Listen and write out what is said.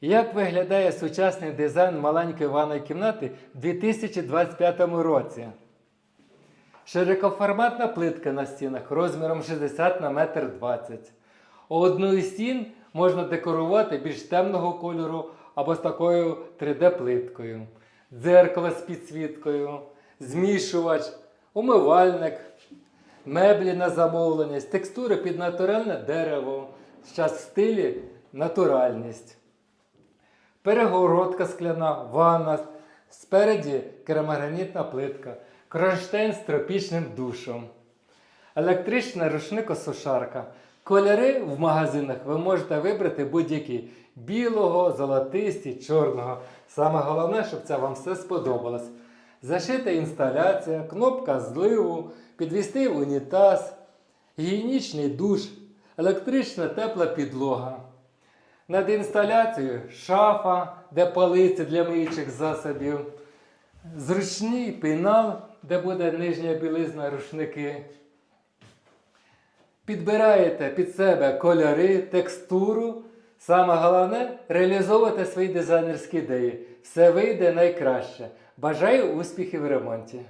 Як виглядає сучасний дизайн маленької ванної кімнати в 2025 році? Широкоформатна плитка на стінах розміром 60 на 1,20 м. Одну із стін можна декорувати більш темного кольору або з такою 3D-плиткою, дзеркало з підсвіткою, змішувач, умивальник, меблі на замовлення, текстури під натуральне дерево, зараз в стилі натуральність. Перегородка скляна, ванна, спереді керамогранітна плитка, кронштейн з тропічним душем, електрична рушникосушарка. Кольори в магазинах ви можете вибрати будь-які білого, золотисті, чорного. Саме головне, щоб це вам все сподобалось. Зашита інсталяція, кнопка зливу, підвісти унітаз, гігієнічний душ, електрична тепла підлога. Над інсталяцією шафа, де полиці для миючих засобів, зручний пенал, де буде нижня білизна рушники. Підбираєте під себе кольори, текстуру. Саме головне реалізовувати свої дизайнерські ідеї. Все вийде найкраще. Бажаю успіхів в ремонті!